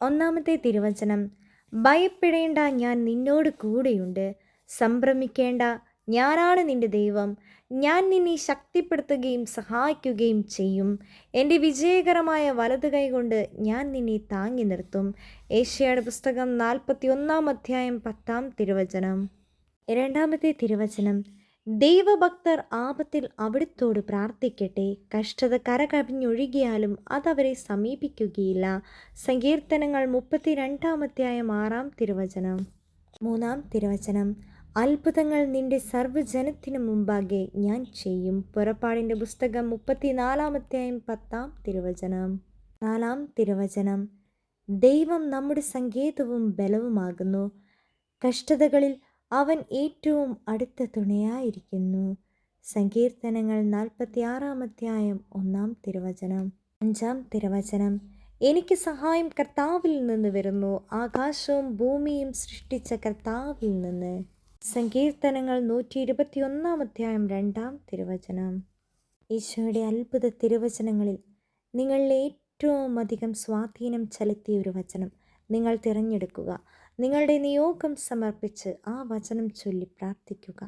ഒന്നാമത്തെ തിരുവചനം ഭയപ്പെടേണ്ട ഞാൻ നിന്നോട് കൂടെയുണ്ട്. സംഭ്രമിക്കേണ്ട ഞാനാണ് നിന്റെ ദൈവം. ഞാൻ നിന്നെ ശക്തിപ്പെടുത്തുകയും സഹായിക്കുകയും ചെയ്യും. എന്റെ വിജയകരമായ വലതു കൈകൊണ്ട് ഞാൻ നിന്നെ താങ്ങി നിർത്തും. ഏഷ്യയുടെ പുസ്തകം നാൽപ്പത്തി ഒന്നാം അധ്യായം പത്താം തിരുവചനം. രണ്ടാമത്തെ തിരുവചനം ദൈവഭക്തർ ആപത്തിൽ അവിടുത്തോട് പ്രാർത്ഥിക്കട്ടെ. കഷ്ടത കരകവിഞ്ഞൊഴുകിയാലും അതവരെ സമീപിക്കുകയില്ല. സങ്കീർത്തനങ്ങൾ മുപ്പത്തി രണ്ടാമധ്യായം ആറാം തിരുവചനം. മൂന്നാം തിരുവചനം. അത്ഭുതങ്ങൾ നിന്റെ സർവജനത്തിനു മുമ്പാകെ ഞാൻ ചെയ്യും. പുറപ്പാടിന്റെ പുസ്തകം മുപ്പത്തിനാലാമധ്യായം പത്താം തിരുവചനം. നാലാം തിരുവചനം. ദൈവം നമ്മുടെ സങ്കേതവും ബലവുമാകുന്നു. കഷ്ടതകളിൽ അവൻ ഏറ്റവും അടുത്ത തുണയായിരിക്കുന്നു. സങ്കീർത്തനങ്ങൾ നാൽപ്പത്തി ആറാം അധ്യായം ഒന്നാം തിരുവചനം. അഞ്ചാം തിരുവചനം. എനിക്ക് സഹായം കർത്താവിൽ നിന്ന് വരുന്നു. ആകാശവും ഭൂമിയും സൃഷ്ടിച്ച കർത്താവിൽ നിന്ന്. സങ്കീർത്തനങ്ങൾ നൂറ്റി ഇരുപത്തി ഒന്നാം അധ്യായം രണ്ടാം തിരുവചനം. ഈശോയുടെ അത്ഭുത തിരുവചനങ്ങളിൽ നിങ്ങളിൽ ഏറ്റവും അധികം സ്വാധീനം ചെലുത്തിയ ഒരു വചനം. നിങ്ങൾ തിരഞ്ഞെടുക്കുക. നിങ്ങളുടെ നിയോഗം സമർപ്പിച്ച് ആ വചനം ചൊല്ലി പ്രാർത്ഥിക്കുക.